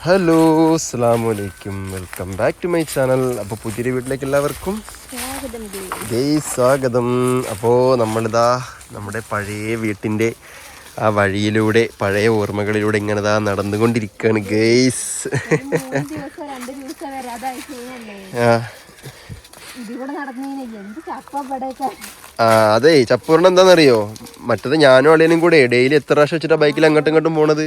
Hello അസ്സാം വലൈക്കും welcome back to my channel അപ്പോൾ പുതിയ വീട്ടിലേക്ക് എല്ലാവർക്കും സ്വാഗതം ജയ് സ്വാഗതം. അപ്പോൾ നമ്മളിതാ നമ്മുടെ പഴയ വീട്ടിന്റെ ആ വഴിയിലൂടെ പഴയ ഓർമ്മകളിലൂടെ ഇങ്ങനെ ഇതാ നടന്നുകൊണ്ടിരിക്കുകയാണ് ഗെയ്സ്. ആ. അതെ ചപ്പൂറിന് എന്താണെന്നറിയോ? മറ്റത് ഞാനും അളിയനും കൂടെ ഡെയിലി എത്ര പ്രാവശ്യം വെച്ചിട്ട് ബൈക്കിൽ അങ്ങോട്ടും ഇങ്ങോട്ടും പോണത്?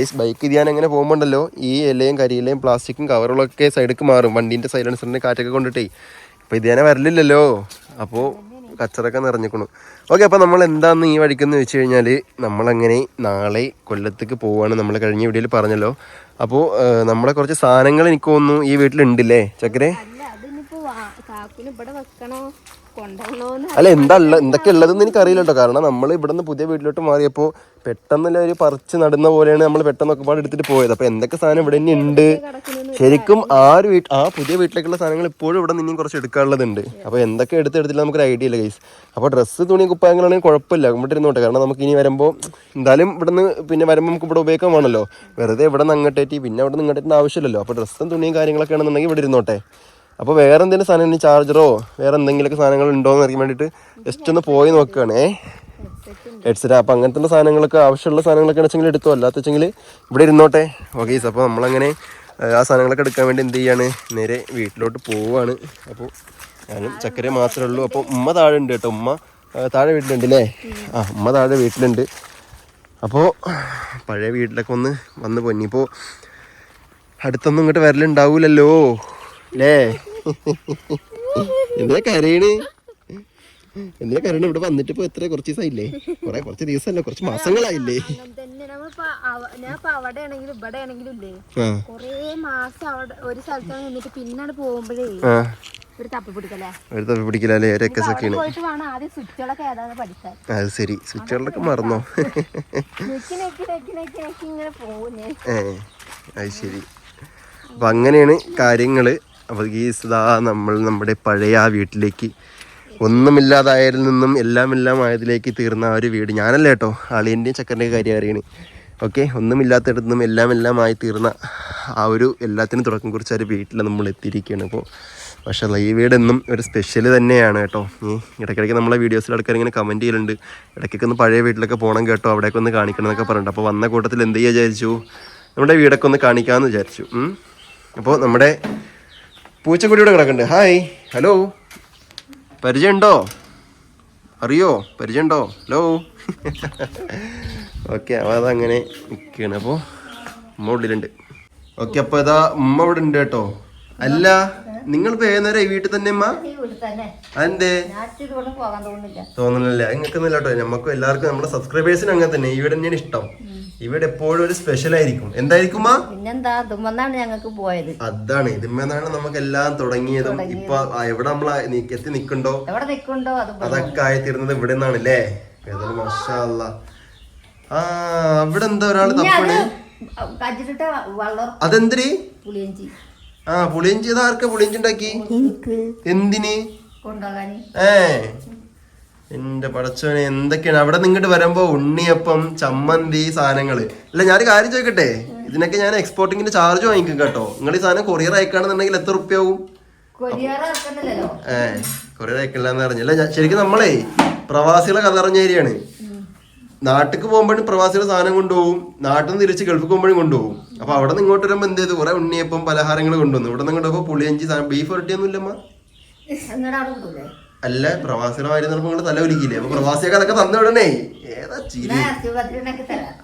ഏസ് ബൈക്ക് ഞാൻ അങ്ങനെ പോകുമ്പോണ്ടല്ലോ ഈ ഇലയും കരിയിലയും പ്ലാസ്റ്റിക്കും കവറുകളൊക്കെ സൈഡിലേക്ക് മാറും വണ്ടീന്റെ സൈലൻസറിന്റെ കാറ്റൊക്കെ കൊണ്ടിട്ടേ. ഇപ്പോൾ ഇത് ഞാൻ വരലില്ലല്ലോ. അപ്പോൾ കച്ചറൊക്കെ നിറഞ്ഞിക്കണു. ഓക്കെ അപ്പോൾ നമ്മൾ എന്താന്ന് ഈ വഴിക്കെന്ന് വെച്ച് കഴിഞ്ഞാൽ നമ്മളങ്ങനെ നാളെ കൊല്ലത്തേക്ക് പോവുകയാണ് നമ്മൾ കഴിഞ്ഞ വീഡിയോയിൽ പറഞ്ഞല്ലോ. അപ്പോൾ നമ്മളെ കുറച്ച് സാധനങ്ങൾ എനിക്ക് തോന്നുന്നു ഈ വീട്ടിലുണ്ടല്ലേ ചക്കരെ? അല്ല എന്താ ഉള്ള എന്തൊക്കെ ഉള്ളതെന്ന് എനിക്ക് അറിയില്ല കേട്ടോ കാരണം നമ്മൾ ഇവിടെ നിന്ന് പുതിയ വീട്ടിലോട്ട് മാറിയപ്പോൾ പെട്ടെന്നല്ല ഒരു പറിച്ച് നടുന്ന പോലെയാണ് നമ്മൾ പെട്ടെന്ന് ഒക്കെ പാട് എടുത്തിട്ട് പോയത്. അപ്പോൾ എന്തൊക്കെ സാധനം ഇവിടെ തന്നെ ഉണ്ട്? ശരിക്കും ആ ഒരു വീട്ട് ആ പുതിയ വീട്ടിലേക്കുള്ള സാധനങ്ങൾ ഇപ്പോഴും ഇവിടെ നിന്നും കുറച്ച് എടുക്കാനുള്ളതുണ്ട്. അപ്പോൾ എന്തൊക്കെ എടുത്ത് എടുത്തില്ല നമുക്കൊരു ഐഡിയ ഇല്ല ഗൈസ് അപ്പോൾ ഡ്രസ്സ് തുണി കുപ്പായങ്ങളാണെങ്കിൽ കുഴപ്പമില്ല. ഇവിടെ ഇരുന്നോട്ടെ. കാരണം നമുക്ക് ഇനി വരുമ്പോൾ എന്തായാലും ഇവിടെ നിന്ന് പിന്നെ വരുമ്പോൾ നമുക്ക് ഇവിടെ ഉപയോഗിക്കാൻ വേണമല്ലോ വെറുതെ ഇവിടെ നിന്ന് അങ്ങോട്ടേറ്റി പിന്നെ അവിടെ നിന്ന് ഇങ്ങോട്ടേറ്റിന്റെ ആവശ്യമില്ലല്ലോ. അപ്പോൾ ഡ്രസ്സും തുണിയും കാര്യങ്ങളൊക്കെ ആണെന്നുണ്ടെങ്കിൽ ഇവിടെ ഇരുന്നോട്ടെ. അപ്പോൾ വേറെ എന്തെങ്കിലും സാധനം ഇനി ചാർജറോ വേറെ എന്തെങ്കിലുമൊക്കെ സാധനങ്ങൾ ഉണ്ടോ എന്ന് അറിയാൻ വേണ്ടിയിട്ട് ജസ്റ്റ് ഒന്ന് പോയി നോക്കുകയാണേ. ഹെഡ്സെറ്റ് അപ്പോൾ അങ്ങനത്തെ സാധനങ്ങളൊക്കെ ആവശ്യമുള്ള സാധനങ്ങളൊക്കെ വെച്ചെങ്കിൽ എടുത്തോ? അല്ലാത്ത വെച്ചെങ്കിൽ ഇവിടെ ഇരുന്നോട്ടെ. ഓക്കെ അപ്പോൾ നമ്മളങ്ങനെ ആ സാധനങ്ങളൊക്കെ എടുക്കാൻ വേണ്ടി എന്ത് ചെയ്യാണ്? നേരെ വീട്ടിലോട്ട് പോവാണ് അപ്പോൾ ഞാനും ചക്കര മാത്രമേ ഉള്ളൂ. അപ്പോൾ ഉമ്മ താഴെ ഉണ്ട് കേട്ടോ. ഉമ്മ താഴെ വീട്ടിലുണ്ട് അല്ലേ ആ ഉമ്മ താഴെ വീട്ടിലുണ്ട്. അപ്പോൾ പഴയ വീട്ടിലൊക്കെ ഒന്ന് വന്ന് പൊന്നിപ്പോൾ അടുത്തൊന്നും ഇങ്ങോട്ട് വരലുണ്ടാവൂലല്ലോ. അല്ലേ എന്തിനാ കരയണ്? എന്താ കരയണ്? ഇവിടെ വന്നിട്ട് ഇപ്പൊ എത്ര കുറച്ച് ദിവസമായില്ലേ കൊറേ കുറച്ച് ദിവസമല്ല കുറച്ച് മാസങ്ങളായില്ലേ? അവിടെ ആണെങ്കിലും ഇവിടെ ആണെങ്കിലും ഇല്ലേ? കൊറേ മാസം അവിടെ ഒരു സ്ഥലത്താണ് നിന്നിട്ട് പിന്നാണ് പോകുമ്പോഴേ ആ. ഒരു തപ്പി പിടിക്കലേ. അത് ശരി. സ്വിച്ചുകളിലൊക്കെ മറന്നോ? നെക്കി നെക്കി നെക്കി നെക്കി നെക്കി ഇങ്ങനെ പോകും ഞാൻ ഏ അത് ശരി. അപ്പൊ അങ്ങനെയാണ് കാര്യങ്ങൾ അപ്പോൾ ഇതാ നമ്മൾ നമ്മുടെ പഴയ ആ വീട്ടിലേക്ക്. ഒന്നുമില്ലാതായതിൽ നിന്നും എല്ലാം എല്ലാം ആയതിലേക്ക് തീർന്ന ആ ഒരു വീട്. ഞാനല്ല കേട്ടോ അളിയന്റെയും ചക്കറിന്റെയും കാര്യം അറിയണ്. ഓക്കെ ഒന്നുമില്ലാത്തടത്തു നിന്നും എല്ലാം എല്ലാം ആയി തീർന്ന ആ ഒരു എല്ലാത്തിനും തുടക്കം കുറിച്ച് ആ ഒരു വീട്ടിൽ നമ്മൾ എത്തിയിരിക്കുകയാണ്. അപ്പോൾ പക്ഷേ ഈ വീടെന്നും ഒരു സ്പെഷ്യൽ തന്നെയാണ് കേട്ടോ. ഈ ഇടയ്ക്കിടയ്ക്ക് നമ്മളെ വീഡിയോസിൽ ആൾക്കാർ ഇങ്ങനെ കമന്റ് ചെയ്യലുണ്ട്. ഇടയ്ക്കൊക്കെ ഒന്ന് പഴയ വീട്ടിലൊക്കെ പോകണം കേട്ടോ അവിടേക്ക് ഒന്ന് കാണിക്കണം എന്നൊക്കെ പറഞ്ഞിട്ട്. അപ്പോൾ വന്ന കൂട്ടത്തിൽ എന്ത് ചെയ്യുക വിചാരിച്ചു? നമ്മുടെ വീടൊക്കെ ഒന്ന് കാണിക്കാമെന്ന് വിചാരിച്ചു. അപ്പോൾ നമ്മുടെ പൂച്ചക്കുട്ടി ഇവിടെ കിടക്കുന്നുണ്ട് ഹായ് ഹലോ പരിചയമുണ്ടോ? അറിയോ? പരിചയമുണ്ടോ? ഹലോ ഓക്കെ അപ്പോൾ അതങ്ങനെ നിൽക്കുകയാണ് അപ്പോൾ ഉമ്മ ഉള്ളിലുണ്ട് ഓക്കെ അപ്പോൾ ഇതാ ഉമ്മ ഇവിടെ ഉണ്ട് കേട്ടോ. അല്ല നിങ്ങൾ നേരം ഈ വീട്ടിൽ തന്നെ അമ്മ അതെന്തേ? തോന്നുന്നില്ല. നിങ്ങൾക്കൊന്നുമില്ല കേട്ടോ. നമുക്ക് എല്ലാവർക്കും നമ്മുടെ സബ്സ്ക്രൈബേഴ്സിന് അങ്ങനെ തന്നെ. ഈ വീട് തന്നെയാണ് ഇഷ്ടം. ഈ വീട് എപ്പോഴും ഒരു സ്പെഷ്യൽ ആയിരിക്കും. എന്തായിരിക്കും പിന്നെന്താ ഞങ്ങൾക്ക് പോയത്. അതാണ് ഇതിന്മേന്നാണ് നമുക്ക് എല്ലാം തുടങ്ങിയതും ഇപ്പൊ എവിടെ നമ്മൾ എത്തി നിക്കണ്ടോ എവിടെ നിൽക്കുണ്ടോ അതൊക്കെ ആയി തീർന്നത് ഇവിടെ നിന്നാണ് അല്ലേ ഏതായാലും മാഷാ അല്ലാ. ആ അവിടെ എന്താ ഒരാൾ തപ്പണ്? അതെന്തിരി ആ പുളിയഞ്ചി ഇത് ആർക്കാ പുളിയഞ്ചി ഉണ്ടാക്കി? എന്തിന്? ഏ. എന്റെ പടച്ചവനെ എന്തൊക്കെയാണ്? അവിടെ നിങ്ങട്ട് വരുമ്പോ ഉണ്ണിയപ്പം ചമ്മന്തി സാധനങ്ങൾ. അല്ല ഞാനൊരു കാര്യം ചോദിക്കട്ടെ? ഇതിനൊക്കെ ഞാൻ എക്സ്പോർട്ടിങ്ങിന്റെ ചാർജ് വാങ്ങിക്കും കേട്ടോ. നിങ്ങൾ ഈ സാധനം കൊറിയർ അയക്കാണെന്നുണ്ടെങ്കിൽ എത്ര റുപ്യാവും ആവും ഏ കൊറിയർ അയക്കില്ലെന്ന് പറഞ്ഞില്ല ഞാൻ- ശരിക്കും നമ്മളെ പ്രവാസികളെ കഥ അറിഞ്ഞ ഏരിയയാണ്. നാട്ടിക്ക് പോകുമ്പോഴും പ്രവാസികൾ സാധനം കൊണ്ടുപോകും. നാട്ടിൽ നിന്ന് തിരിച്ച് ഗൾഫിൽ പോകുമ്പോഴും കൊണ്ടുപോകും. അപ്പൊ അവിടെ നിന്ന് ഇങ്ങോട്ട് വരുമ്പോൾ എന്ത് ചെയ്തു? കുറെ ഉണ്ണിയപ്പം പലഹാരങ്ങൾ കൊണ്ടുവന്നു. ഇവിടെ നിന്ന് കൊണ്ടുപോകുമ്പോൾ പുളിയഞ്ചി സാധനം ബീഫ് ഒരട്ടിയൊന്നും അല്ല പ്രവാസികളെ വാരി നടക്കുമ്പോൾ നിങ്ങൾ തല ഒലിക്കില്ലേ അപ്പൊ പ്രവാസിയൊക്കെ അതൊക്കെ തന്നു വിടണേ ഏതാ ചിരി?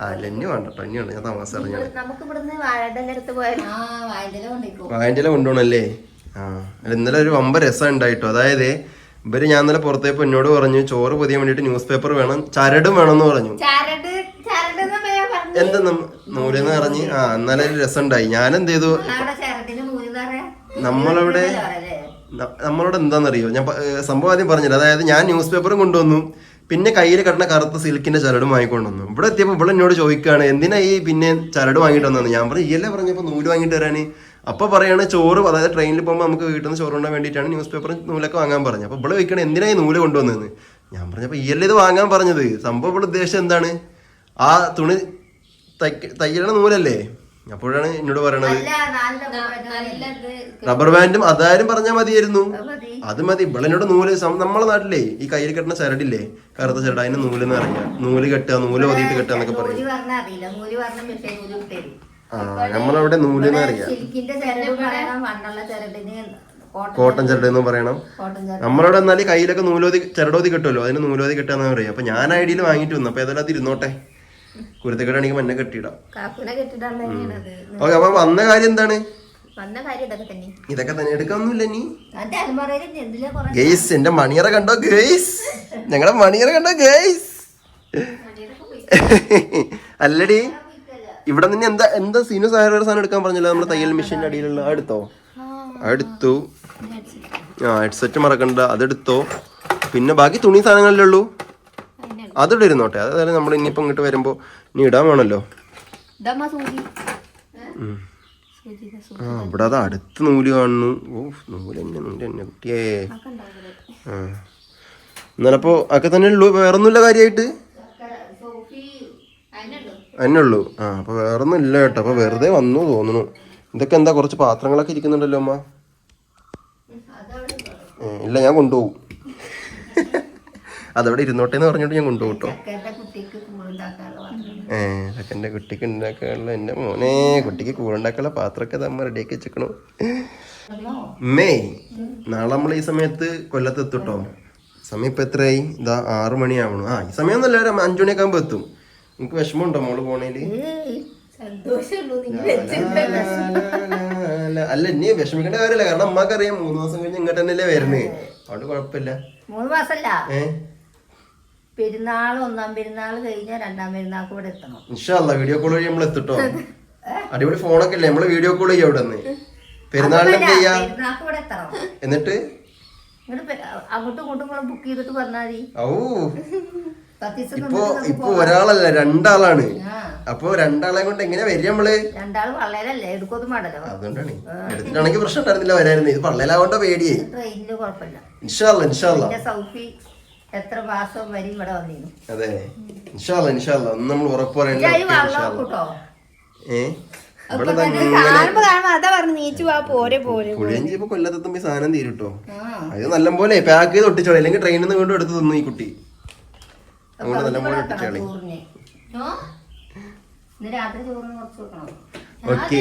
അല്ല വേണ്ട കേട്ടോ എന്നെയാണ് ഞാൻ താമസം അറിഞ്ഞാണ് വായന്റെ കൊണ്ടുപോകണല്ലേ ആ അല്ല ഇന്നലെ ഒരു വമ്പ രസം ഉണ്ടായിട്ടോ? അതായത് ഇവർ ഞാൻ ഇന്നലെ പുറത്തേക്ക് എന്നോട് പറഞ്ഞു ചോറ് പൊതിയാൻ വേണ്ടിട്ട് ന്യൂസ് പേപ്പർ വേണം ചരടും വേണം എന്ന് പറഞ്ഞു. ചരട് ചരട് ഞാൻ പറഞ്ഞു. എന്താ നൂലെന്ന് പറഞ്ഞ് ആ ഇന്നലെ ഒരു രസം ഉണ്ടായി. ഞാൻ എന്ത് ചെയ്തു? നമ്മളവിടെ നമ്മളോട് എന്താണെന്നറിയോ? ഞാൻ സംഭവം ആദ്യം പറഞ്ഞില്ല? അതായത് ഞാൻ ന്യൂസ് പേപ്പറും കൊണ്ടുവന്നു. പിന്നെ കയ്യിൽ കിട്ടുന്ന കറുത്ത സിൽക്കിന്റെ ചരടും വാങ്ങിക്കൊണ്ട് വന്നു ഇവിടെ എത്തിയപ്പോൾ ഇവിടെ എന്നോട് ചോദിക്കുകയാണ് എന്തിനാ ഈ പിന്നെ ചരട് വാങ്ങിയിട്ട് വന്നത് ഞാൻ പറഞ്ഞു ഇയല്ലേ പറഞ്ഞപ്പോൾ നൂൽ വാങ്ങിയിട്ട് വരാൻ അപ്പോൾ പറയാണ് ചോറ് അതായത് ട്രെയിനിൽ പോകുമ്പോൾ നമുക്ക് വീട്ടിൽ നിന്ന് ചോറ് വേണ്ടിയിട്ടാണ് ന്യൂസ് പേപ്പറും നൂലൊക്കെ വാങ്ങാൻ പറഞ്ഞത്. അപ്പോൾ ഇവിടെ വയ്ക്കണം എന്തിനാ ഈ നൂൽ കൊണ്ടുവന്നതെന്ന്? ഞാൻ പറഞ്ഞപ്പോൾ ഇയല്ലേ ഇത് വാങ്ങാൻ പറഞ്ഞത്? സംഭവം ഇവിടെ ഉദ്ദേശം എന്താണ്? ആ തുണി തയ്യലണ നൂലല്ലേ? അപ്പോഴാണ് എന്നോട് പറയണത്. റബ്ബർ ബാൻഡും അതാരും പറഞ്ഞാൽ മതിയായിരുന്നു. അത് മതി. ഇവിടെ എന്നോട് ഇവളെന്നോട് നൂൽ നമ്മളെ നാട്ടിലേ ഈ കയ്യിൽ കെട്ടുന്ന ചരടില്ലേ? കറുത്ത ചരട് അതിന് നൂൽ എന്ന് പറഞ്ഞ നൂൽ കെട്ടുക നൂൽ ഒതിയിട്ട് കെട്ടുക എന്നൊക്കെ പറയും. ആ നമ്മളവിടെ നൂൽ എന്ന് അറിയാം കോട്ടൺ കോട്ടൺ ചരട്. എന്ന് പറയണം. നമ്മളവിടെ എന്നാലും കയ്യിലൊക്കെ നൂലോതി ചരടോതി കിട്ടുമല്ലോ അതിന് നൂലോതി കെട്ടാന്ന് പറയാം. അപ്പൊ ഞാൻ ഐഡിയയിൽ വാങ്ങിയിട്ട് വന്നു. അപ്പൊ ഏതായാലും അത് ഇരുന്നോട്ടെ. കുരുത്തക്കെട്ടാണെങ്കിൽ മഞ്ഞ കെട്ടിയിടാം. തന്നെയാണത് ഓക്കെ അപ്പൊ വന്ന കാര്യം എന്താണ്? ഇതൊക്കെ തന്നെ. തന്നെ നീ ഗെയ്സ് എന്റെ മണിയറ കണ്ടോ ഗെയ്സ്? ഞങ്ങളെ മണിയറ കണ്ടോ ഗെയ്സ്? അല്ലടി ഇവിടെ നിന്ന് എന്താ എന്താ സീനു സാറ് സാധനം എടുക്കാൻ പറഞ്ഞല്ലോ നമ്മുടെ തയ്യൽ മെഷീന്റെ അടിയിലുള്ള ആ എടുത്തോ? ആ. എടുത്തു. ആ ഹെഡ്സെറ്റ് മറക്കണ്ട അതെടുത്തോ പിന്നെ ബാക്കി തുണി സാധനങ്ങളല്ലേ ഉള്ളൂ? അതിവിടെ ഇരുന്നോട്ടെ അതായത് നമ്മൾ ഇനിയിപ്പോൾ ഇങ്ങോട്ട് വരുമ്പോൾ ഇനി ഇടാൻ വേണമല്ലോ. ആ ഇവിടെ അത് അടുത്ത് നൂൽ കാണുന്നു. ഓ നൂൽ തന്നെ നൂൽ തന്നെ കുട്ടിയേ? ആ. എന്നാലപ്പോ ഒക്കെ തന്നെ ഉള്ളൂ. വേറൊന്നുമില്ല കാര്യമായിട്ട്. തന്നെ ഉള്ളൂ. ആ അപ്പൊ വേറൊന്നും ഇല്ല കേട്ടോ. അപ്പൊ വെറുതെ വന്നു തോന്നുന്നു. ഇതൊക്കെ എന്താ കുറച്ച് പാത്രങ്ങളൊക്കെ ഇരിക്കുന്നുണ്ടല്ലോ അമ്മ? ഇല്ല ഞാൻ കൊണ്ടുപോകും. അതവിടെ ഇരുന്നോട്ടെ എന്ന് പറഞ്ഞിട്ട് ഞാൻ കൊണ്ടുപോകും കേട്ടോ ചക്കന്റെ കുട്ടിക്ക്. ഏഹ് ഉണ്ടാക്കാനുള്ള എന്റെ മോനെ കുട്ടിക്ക് കൂടുണ്ടാക്കാനുള്ള പാത്രമൊക്കെ നമ്മ റെഡിയാക്കി വെച്ചേക്കണു. മെയ് നാളെ നമ്മൾ ഈ സമയത്ത് കൊല്ലത്ത് എത്തുട്ടോ? സമയം ഇപ്പൊ എത്രയായി? ഇതാ ആറു മണിയാവണു. ആ ഈ സമയം ഒന്നല്ല ഒരു അഞ്ചു മണിയൊക്കെ എത്തും. നിങ്ങക്ക് വിഷമമുണ്ടോ മോൾ പോണേൽ? അല്ല ഇനി വിഷമിക്കേണ്ട കാര്യമില്ല. കാരണം അമ്മക്കറിയാം മൂന്ന് മാസം കഴിഞ്ഞ് ഇങ്ങോട്ട് തന്നെയല്ലേ വരുന്നേ. അതുകൊണ്ട് കുഴപ്പമില്ല. മൂന്ന് മാസല്ല. ഏ? പെരുന്നാൾ ഒന്നാം പെരുന്നാൾ കഴിഞ്ഞാൽ രണ്ടാം പെരുന്നാൾക്ക് ഇവിടെ എത്തണം. ഇൻഷാല്ല വീഡിയോ കോൾ വഴി നമ്മൾ എത്തിട്ടോ? അടിപൊളി ഫോണൊക്കെ അല്ലേ നമ്മൾ വീഡിയോ കോൾ ചെയ്യാം അവിടെ നിന്ന് പെരുന്നാളിന് എന്ത് ചെയ്യാ? പെരുന്നാൾക്ക് ഇവിടെ എത്തണം. എന്നിട്ട്? ഇങ്ങോട്ട് പെ- അങ്ങോട്ടും ഇങ്ങോട്ടും കൂടെ ബുക്ക് ചെയ്തിട്ട് പറഞ്ഞാൽ മതി ഔ പത്ത് ദിവസം ഇപ്പൊ ഒരാളല്ല രണ്ടാളാണ്. അപ്പൊ രണ്ടാളെ കൊണ്ട് എങ്ങനെയാ വരിക നമ്മൾ? രണ്ടാൾ വളരല്ലേ എടുക്കൊന്നും വേണ്ടല്ലോ അതുകൊണ്ടാണ്. എടുത്തിട്ടാണെങ്കിൽ പ്രശ്നം ഉണ്ടായിരുന്നില്ല വരായിരുന്നു. ഇത് പള്ളേലാവണ്ട പേടിയേ. ട്രെയിനിന് കുഴപ്പമില്ല. ഇൻഷാല്ല ഇൻഷാല്ല സൗഫി. എത്ര മാസം വരെ ഇവിടെ വന്നിരുന്നു? അതെ. ഇൻഷാല്ല ഇൻഷാല്ല ഒന്ന് നമ്മൾ ഉറപ്പ് പറയണ്ട പുളിയഞ്ചി ഇപ്പൊ കൊല്ലത്തെത്തുമ്പോ സാധനം തീരുട്ടോ അത് നല്ലപോലെ പാക്ക് ചെയ്ത് ഒട്ടിച്ചോളി. അല്ലെങ്കിൽ ട്രെയിനിൽ നിന്ന് വീണ്ടും എടുത്ത് തിന്നു ഈ കുട്ടി. അങ്ങോട്ട് നല്ലപോലെ ഒട്ടിച്ചോളി. ഓക്കെ.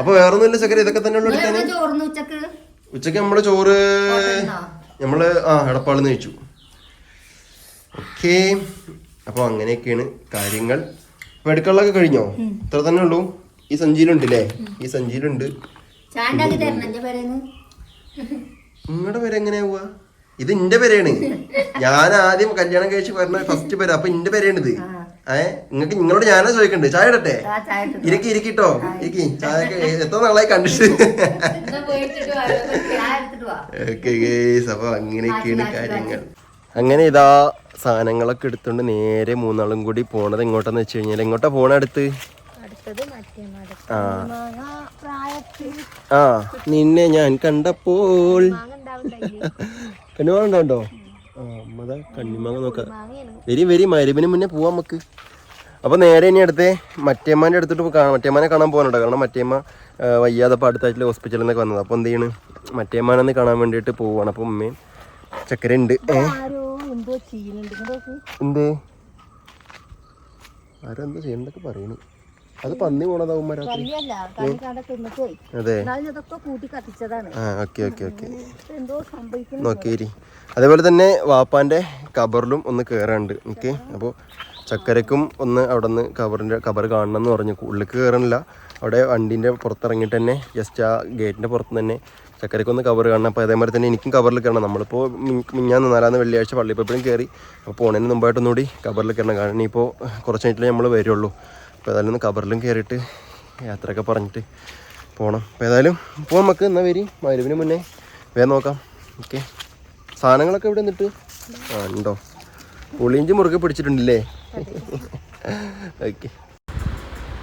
അപ്പൊ വേറൊന്നുമില്ല ചക്കര. ഇതൊക്കെ തന്നെ ഉള്ളു ഉച്ചയ്ക്ക്? നമ്മൾ ചോറ്? നമ്മൾ ആ എടപ്പാളിന്ന് കഴിച്ചു. ഓക്കേ. അപ്പൊ അങ്ങനെയൊക്കെയാണ് കാര്യങ്ങൾ. അപ്പൊ എടുക്കാനുള്ളതൊക്കെ കഴിഞ്ഞോ? ഇത്ര തന്നെ ഉള്ളൂ. ഈ സഞ്ചിയിലുണ്ട് അല്ലേ ഈ സഞ്ചിയിലുണ്ട്. നിങ്ങളുടെ പേര് എങ്ങനെയാ പോവാ? ഇത് എന്റെ പേരാണ്. ഞാൻ ആദ്യം കല്യാണം കഴിച്ച് പറഞ്ഞ ഫസ്റ്റ് പേര്. അപ്പൊ എന്റെ പേരാണ് ഇത് ഏഹ് നിങ്ങൾക്ക് നിങ്ങളോട് ഞാനാ ചോദിക്കണ്ട്? ചായ ഇടട്ടെ. ഇരിക്കി ഇരിക്കിട്ടോ ഇരിക്കി. ചായ എത്ര നാളായി കണ്ടിട്ട്? ഓക്കെ അപ്പൊ അങ്ങനെയൊക്കെയാണ് കാര്യങ്ങൾ. അങ്ങനെ ഇതാ സാധനങ്ങളൊക്കെ എടുത്തോണ്ട് നേരെ മൂന്നാളും കൂടി പോണത് എങ്ങോട്ടാന്ന് വെച്ച് കഴിഞ്ഞാൽ എങ്ങോട്ടാ പോണ അടുത്ത്? ആ. ആ നിന്നെ ഞാൻ കണ്ടപ്പോൾ. കണ്ണിമാങ്ങ ഉണ്ടോ ആ അമ്മതാ കണ്ണിമാങ്ങ നോക്ക. വരി വരി മരുവിന് മുന്നേ പോവാ നമുക്ക്. അപ്പോൾ നേരെ ഇനി അടുത്തേ മറ്റേമ്മാന്റെ അടുത്തിട്ട് കാണാം മറ്റേമാനെ കാണാൻ പോകാനുണ്ടോ കാരണം മറ്റേമ്മ വയ്യാതെ ഇപ്പോൾ അടുത്ത ആഴ്ചയിൽ ഹോസ്പിറ്റലിൽ നിന്നൊക്കെ വന്നത്. അപ്പോൾ എന്ത് ചെയ്യണ്? മറ്റേമ്മാനൊന്ന് കാണാൻ വേണ്ടിയിട്ട് പോവാണ്. അപ്പോൾ ഉമ്മയും ചക്കര ഉണ്ട് ഏ? ആരോ എന്തോ ആരെന്താ ചെയ്യണ്ടൊക്കെ പറയണു? അത് പന്നി പോണതാവും അതെ. നോക്കിയിരി അതേപോലെ തന്നെ വാപ്പാന്റെ കബറിലും ഒന്ന് കയറാനുണ്ട് ഓക്കെ അപ്പോൾ ചക്കരക്കും ഒന്ന് അവിടെ നിന്ന് കബറിന്റെ കബർ കാണണം എന്ന് പറഞ്ഞു. ഉള്ളിലേക്ക് കയറണില്ല അവിടെ വണ്ടിന്റെ പുറത്തിറങ്ങിയിട്ട് തന്നെ ജസ്റ്റ് ആ ഗേറ്റിന്റെ പുറത്ത് തന്നെ ചക്കരയ്ക്ക് ഒന്ന് കവർ കാണണം. അപ്പോൾ അതേമാതിരി തന്നെ എനിക്കും കവറിൽ കയറണം നമ്മളിപ്പോൾ മിഞ്ഞാന്ന് നാലാന്ന് വെള്ളിയാഴ്ച പള്ളിപ്പോഴും കയറി അപ്പോൾ പോണതിന് മുമ്പായിട്ടൊന്നുകൂടി കവറിൽ കയറണം കാരണം ഇനിയിപ്പോൾ കുറച്ച് കഴിഞ്ഞിട്ടേ നമ്മൾ വരുള്ളൂ. അപ്പോൾ ഏതായാലും ഒന്ന് കവറിലും കയറിയിട്ട് യാത്രയൊക്കെ പറഞ്ഞിട്ട് പോകണം അപ്പോൾ ഏതായാലും ഇപ്പോൾ നമുക്ക്. എന്നാൽ വരി? മരുവിന് മുന്നേ വേഗം നോക്കാം. ഓക്കെ. സാധനങ്ങളൊക്കെ ഇവിടെ നിന്നിട്ട്? ആ ഉണ്ടോ? പുളിയിഞ്ചി മുറുകെ പിടിച്ചിട്ടുണ്ടല്ലേ? ഓക്കെ.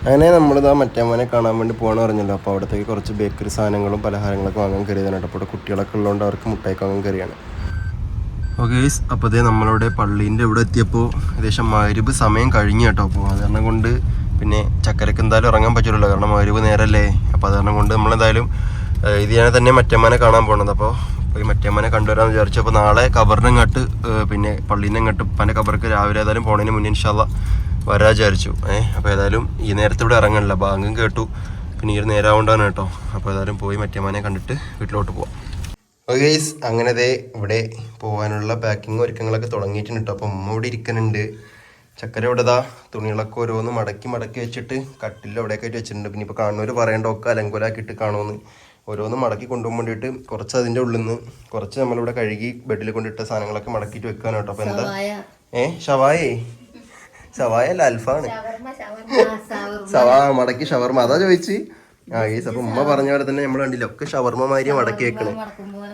അങ്ങനെ നമ്മളിതാ മറ്റേമ്മനെ കാണാൻ വേണ്ടി പോകണം പറഞ്ഞല്ലോ. അപ്പോൾ അവിടത്തേക്ക് കുറച്ച് ബേക്കറി സാധനങ്ങളും പലഹാരങ്ങളൊക്കെ വാങ്ങാൻ കയറിയതാണ് അപ്പോൾ കുട്ടികളൊക്കെ ഉള്ളതുകൊണ്ട് അവർക്ക് മുട്ടായിക്ക് വാങ്ങാൻ കയറിയാണ്. ഓക്കെ അപ്പോൾ അതേ നമ്മളിവിടെ പള്ളീന്റെ ഇവിടെ എത്തിയപ്പോൾ ഏകദേശം മരുവ് സമയം കഴിഞ്ഞു കേട്ടോ. അപ്പോൾ അത് കാരണം കൊണ്ട് പിന്നെ ചക്കരക്ക് എന്തായാലും ഇറങ്ങാൻ പറ്റില്ലല്ലോ കാരണം മരുവ് നേരല്ലേ. അപ്പോൾ അത് കാരണം കൊണ്ട് നമ്മളെന്തായാലും ഇത് ഞാൻ തന്നെ മറ്റേമ്മനെ കാണാൻ പോകണത് അപ്പോൾ ഈ മറ്റേമ്മനെ കണ്ടുവരാമെന്ന് വിചാരിച്ചു അപ്പോൾ നാളെ കബറിനെ ഇങ്ങോട്ട് ഏഹ്, പിന്നെ പള്ളീനെ ഇങ്ങോട്ട് പന്റെ കബർക്ക് രാവിലെ ഏതായാലും പോണതിന് മുന്നേ ഇൻഷാല്ല വരാ വിചാരിച്ചു. ഏഹ് അപ്പോൾ ഏതായാലും ഈ നേരത്തെ ഇവിടെ ഇറങ്ങണില്ല ബാങ്കും കേട്ടു. പിന്നെ ഈ ഒരു നേരാവണ്ടാണ് കേട്ടോ. അപ്പോൾ ഏതായാലും പോയി മറ്റേമാനെ കണ്ടിട്ട് വീട്ടിലോട്ട് പോവാം. ഗൈസ് അങ്ങനെ ദേ ഇവിടെ പോകാനുള്ള പാക്കിങ് ഒരുക്കങ്ങളൊക്കെ തുടങ്ങിയിട്ടുണ്ട് കേട്ടോ. അപ്പം ഉമ്മ ഇവിടെ ഇരിക്കുന്നുണ്ട്. ചക്കര ഇവിടെതാ തുണികളൊക്കെ ഓരോന്ന് മടക്കി മടക്കി വെച്ചിട്ട് കട്ടിൽ അവിടെയൊക്കെ ആയിട്ട് വെച്ചിട്ടുണ്ട്. പിന്നെ ഇപ്പോൾ കാണുന്നവർ പറയേണ്ട ഒക്കെ അലങ്കോലാക്കിയിട്ട് കാണുമെന്ന്. ഓരോന്ന് മടക്കി കൊണ്ടുപോകാൻ വേണ്ടിയിട്ട് കുറച്ച് അതിന്റെ ഉള്ളിൽ നിന്ന് കുറച്ച് നമ്മളിവിടെ കഴുകി ബെഡിൽ കൊണ്ടിട്ട സാധനങ്ങളൊക്കെ മടക്കിയിട്ട് വെക്കാനാണ് കേട്ടോ. അപ്പോൾ എന്താ? ഏഹ് ഷവായേ ഷവായ അല്ല അൽഫാണ് ഷവാ മടക്കി ഷവർമ. അതാ ചോദിച്ച്. ആ ഗേസ് അപ്പൊ ഉമ്മ പറഞ്ഞ പോലെ തന്നെ നമ്മൾ കണ്ടില്ല ഒക്കെ ഷവർമ്മ മാതിരി മടക്കി വെക്കണേ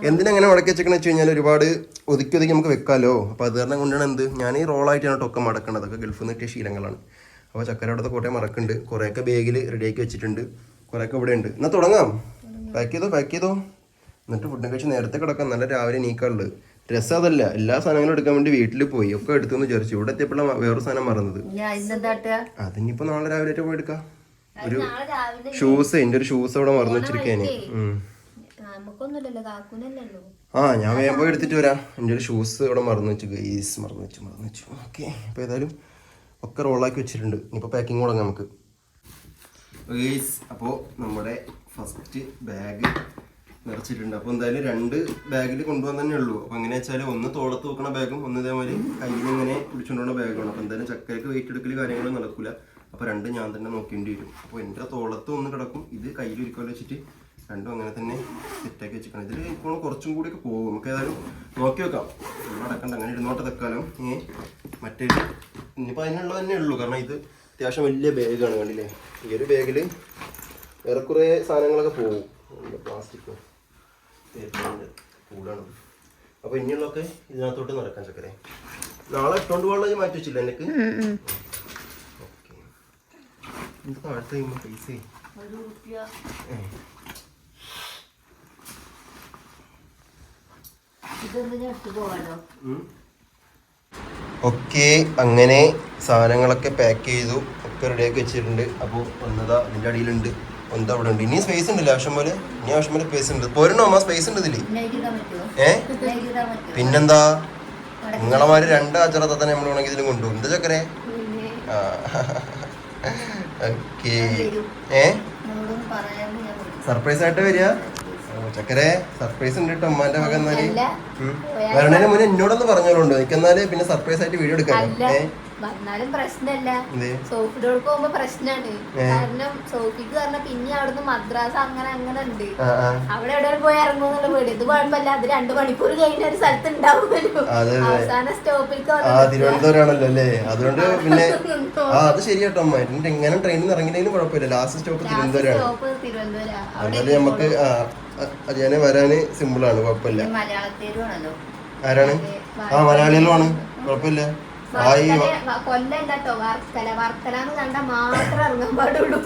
എന്തിനങ്ങനെ മടക്കി വെച്ചേക്കണെന്ന് വെച്ച് കഴിഞ്ഞാൽ ഒരുപാട് ഒതുക്കി ഒതുക്കി നമുക്ക് വെക്കാലോ. അപ്പൊ അത് കാരണം കൊണ്ടാണ് എന്ത്? ഞാൻ ഈ റോളായിട്ടാണ് ഒക്കെ മടക്കണത്. അതൊക്കെ ഗൾഫിൽ നിന്ന് കിട്ടിയ ശീലങ്ങളാണ്. അപ്പോൾ ചക്കര അവിടുത്തെ കോട്ടയം മറക്കുന്നുണ്ട്. കുറേയൊക്കെ ബാഗിൽ റെഡിയാക്കി വെച്ചിട്ടുണ്ട്. കുറേയൊക്കെ ഇവിടെ ഉണ്ട്. എന്നാൽ തുടങ്ങാം. പാക്ക് ചെയ്തോ പാക്ക് ചെയ്തോ. എന്നിട്ട് ഫുഡും കഴിച്ച് നേരത്തെ കിടക്കാം. നല്ല രാവിലെ നീക്കാറുള്ളത് രസം അതല്ല എല്ലാ സാധനങ്ങളും എടുക്കാൻ വേണ്ടി വീട്ടിൽ പോയി. ഒക്കെ എടുത്തെന്ന് വിചാരിച്ചു. ഇവിടെ എത്തിയപ്പോഴാണ് വേറൊരു സാധനം മറന്നത്. അതിനിപ്പോ നാളെ രാവിലെ പോയി എടുക്കാം. ഒരു ഷൂസ് എന്റെ ഒരു ഷൂസ് അവിടെ മറന്നു വെച്ചിരിക്കാന് ആ ഞാൻ വേഗം പോയി എടുത്തിട്ട് വരാം. എന്റെ ഒരു ഷൂസ് ഇവിടെ മറന്നു വെച്ചു. ഗൈസ് മറന്നു വെച്ചു മറന്നു വെച്ചു. ഓക്കെ. അപ്പോൾ ഏതായാലും ഒക്കെ റോളാക്കി വെച്ചിട്ടുണ്ട്. ഇനിയിപ്പോൾ പാക്കിംഗ് തുടങ്ങാം നമുക്ക്. ഗൈസ് അപ്പോൾ നമ്മുടെ ഫസ്റ്റ് ബാഗ് നിറച്ചിട്ടുണ്ട്. അപ്പോൾ എന്തായാലും രണ്ട് ബാഗിൽ കൊണ്ടുപോകാൻ തന്നെ ഉള്ളൂ. അപ്പോൾ അങ്ങനെ വെച്ചാൽ ഒന്ന് തോളത്ത് വെക്കണ ബാഗും ഒന്ന് ഇതേമാതിരി കയ്യിൽ ഇങ്ങനെ പിടിച്ചുകൊണ്ടുള്ള ബാഗാണ് അപ്പോൾ എന്തായാലും ചക്കയ്ക്ക് വെയിറ്റ് എടുക്കൽ കാര്യങ്ങളും നടക്കില്ല അപ്പോൾ രണ്ട് ഞാൻ തന്നെ നോക്കേണ്ടി വരും. അപ്പോൾ എന്റെ തോളത്ത് ഒന്ന് കിടക്കും. ഇത് കയ്യിൽ ഇരിക്കുമല്ലോ വെച്ചിട്ട് രണ്ടും അങ്ങനെ തന്നെ സെറ്റാക്കി വെച്ചിരിക്കണം. ഇതിൽ ഇപ്പോൾ കുറച്ചും കൂടിയൊക്കെ പോകും. നമുക്ക് ഏതായാലും നോക്കി വെക്കാം. നടക്കണ്ട. അങ്ങനെ ഇരുന്നോട്ടെ തക്കാലം. ഏ മറ്റേ ഇനിയിപ്പോൾ അതിനുള്ള തന്നെ ഉള്ളൂ. കാരണം ഇത് അത്യാവശ്യം വലിയ ബാഗാണ് കണ്ടില്ലേ? ഈ ഒരു ബാഗിൽ ഏറെക്കുറെ സാധനങ്ങളൊക്കെ പോകും. പ്ലാസ്റ്റിക് കൂടാണ്. അപ്പോൾ ഇനിയുള്ളൊക്കെ ഇതിനകത്തോട്ട് നടക്കാൻ ചക്കരെ. നാളെ ഇട്ടോണ്ട് പോകാനുള്ള മാറ്റി വെച്ചില്ല എനിക്ക് ഓക്കെ. താഴത്തെ കഴിയുമ്പോൾ പൈസ ഒക്കെ അങ്ങനെ സാധനങ്ങളൊക്കെ പാക്ക് ചെയ്തു ഒക്കെ റെഡിയാക്കി വെച്ചിട്ടുണ്ട്. അപ്പോൾ വന്നതാ അതിന്റെ അടിയിലുണ്ട്. ഒന്ന് അവിടെ ഉണ്ട്? ഇനി സ്പേസ് ഉണ്ടല്ലോ ആവശ്യം പോലെ ഇനി ആവശ്യം പോലെ സ്പേസ് ഉണ്ട്. പോരണോ അമ്മ? സ്പേസ് ഉണ്ട് ഇതിൽ. ഏ? പിന്നെന്താ? നിങ്ങളമാര് രണ്ട് അച്ചറത്തെ തന്നെ നമ്മൾ വേണമെങ്കിൽ ഇതിലും കൊണ്ടുപോകും. എന്താ ചക്കരെ? ഓക്കെ. ഏ? സർപ്രൈസ് ആയിട്ട് വരിക? ചക്കരെ സർപ്രൈസ് ഉണ്ട് കേട്ടോ അമ്മാന്റെ മകൻ എന്നാൽ. വരണേന് മുന്നേ എന്നോടൊന്ന് പറഞ്ഞോളുണ്ടോ എനിക്കെന്നാൽ പിന്നെ സർപ്രൈസ് ആയിട്ട് വീഡിയോ എടുക്കാനോ? ഏഹ് വന്നാലും പ്രശ്നല്ല. എന്തേ? സോഫിഡോൾക്ക് പോകുമ്പോ പ്രശ്നമാണ് കാരണം സോഫിക്ക് പറഞ്ഞ പിന്നെ അവിടുന്ന് മദ്രാസ് അങ്ങനെ അങ്ങനെ ഉണ്ട്. അവിടെ എവിടെ പോയി ഇറങ്ങുന്നുള്ള പേടി. ഇത് കുഴപ്പമില്ല. അത് രണ്ടു മണിക്കൂർ കഴിഞ്ഞ ഒരു സ്ഥലത്ത് ഉണ്ടാവുമല്ലോ. അവസാന സ്റ്റോപ്പിലേക്ക് ആ അല്ലേ? അതുകൊണ്ട് പിന്നെ ആ അത് ശരിയാട്ടോ. അമ്മ എന്നിട്ട് എങ്ങനെ ട്രെയിനിൽ നിന്ന് ഇറങ്ങിയതിന് കുഴപ്പമില്ല. ലാസ്റ്റ് സ്റ്റോപ്പ് തിരുവനന്തപുരമാണ്. തിരുവനന്തപുരം. അതുകൊണ്ട് നമുക്ക് അതിനെ വരാന് സിമ്പിൾ ആണ്. കുഴപ്പമില്ല. ആരാണ്? ആ മലയാളികളുമാണ്. കുഴപ്പമില്ല. കൊല്ലല്ല കേട്ടോ വർക്കല വർക്കലാന്ന് കണ്ട മാത്രം ഇറങ്ങാൻ പാടുള്ളൂ.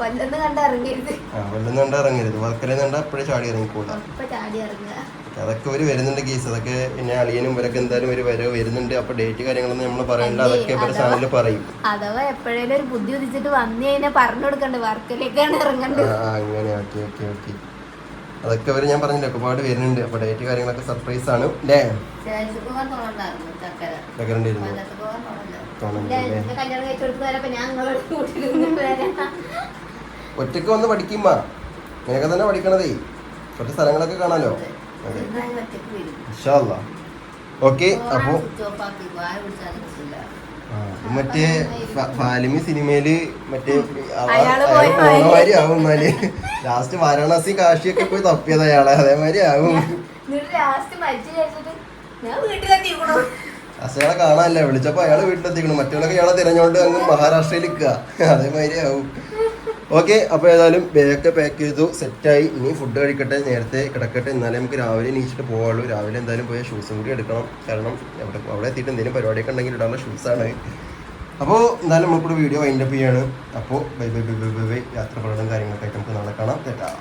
കൊല്ലെന്ന് കണ്ട ഇറങ്ങരുത്. വെള്ളം കണ്ട ഇറങ്ങരുത്. വർക്കലയിൽ നിന്ന് അപ്പോഴേ ചാടി ഇറങ്ങിക്കൂടാ. ചാടി ഇറങ്ങുക. അതൊക്കെ ഒരു വരുന്നുണ്ട് കേസ്. അതൊക്കെ പിന്നെ അളിയനും ഇവരൊക്കെ എന്തായാലും ഒരു വരവ് വരുന്നുണ്ട്. അപ്പൊ ഡേറ്റ് കാര്യങ്ങളൊന്നും നമ്മൾ പറയണ്ട. അതൊക്കെ ഇവരുടെ ചാനലിൽ പറയും. അഥവാ എപ്പോഴേലും ഒരു ബുദ്ധി ഉദിച്ചിട്ട് വന്നു കഴിഞ്ഞാൽ പറഞ്ഞു കൊടുക്കണ്ടേ? വർക്കലേക്കാണ് ഇറങ്ങേണ്ടത് അങ്ങനെ. Okay okay okay. അതൊക്കെ അവർ ഞാൻ പറഞ്ഞില്ല ഒരുപാട് വരുന്നുണ്ട് അപ്പൊ ഡേറ്റ് കാര്യങ്ങളൊക്കെ സർപ്രൈസ് ആണ്. അല്ലേ ഒറ്റയ്ക്ക് വന്ന് പഠിക്കുമ്പോ നിനക്ക് തന്നെ പഠിക്കണതേ. കുറച്ച് സ്ഥലങ്ങളൊക്കെ കാണാലോ. അതെ. ഓക്കെ അപ്പോ മറ്റേ ഫാലിമി സിനിമയിൽ മറ്റേ അവ- അയാൾ അയാൾ മാതിരി ആവും എന്നാൽ. ലാസ്റ്റ് വാരാണസി കാശിയൊക്കെ പോയി തപ്പിയത് അയാളെ. അതേമാതിരി ആവും. അസയാളെ അയാളെ കാണാനല്ല? വിളിച്ചപ്പോ അയാൾ വീട്ടിലെത്തിക്കണം. മറ്റവരൊക്കെ ഇയാളെ തിരഞ്ഞോണ്ട് അങ്ങ് മഹാരാഷ്ട്രയിൽ നിൽക്കുക അതേമാതിരി ആവും. ഓക്കെ അപ്പൊ ഏതായാലും ബാഗൊക്കെ പാക്ക് ചെയ്തു സെറ്റായി ഇനി ഫുഡ് കഴിക്കട്ടെ നേരത്തെ കിടക്കട്ടെ. എന്നാലേ നമുക്ക് രാവിലെ നീച്ചിട്ട് പോവുള്ളൂ. രാവിലെ എന്തായാലും പോയ ഷൂസും കൂടി എടുക്കണം. കാരണം അവിടെ അവിടെ എത്തിയിട്ട് എന്തെങ്കിലും പരിപാടിയൊക്കെ ഉണ്ടെങ്കിൽ ഇടാനുള്ള ഷൂസാണ് അപ്പോൾ എന്തായാലും നമ്മളിവിടെ വീഡിയോ വൈൻഡപ്പ് ചെയ്യാണ്. അപ്പോൾ bye bye bye bye bye യാത്ര പഠനം കാര്യങ്ങളൊക്കെ നമുക്ക് നാളെ കാണാം. തെറ്റാം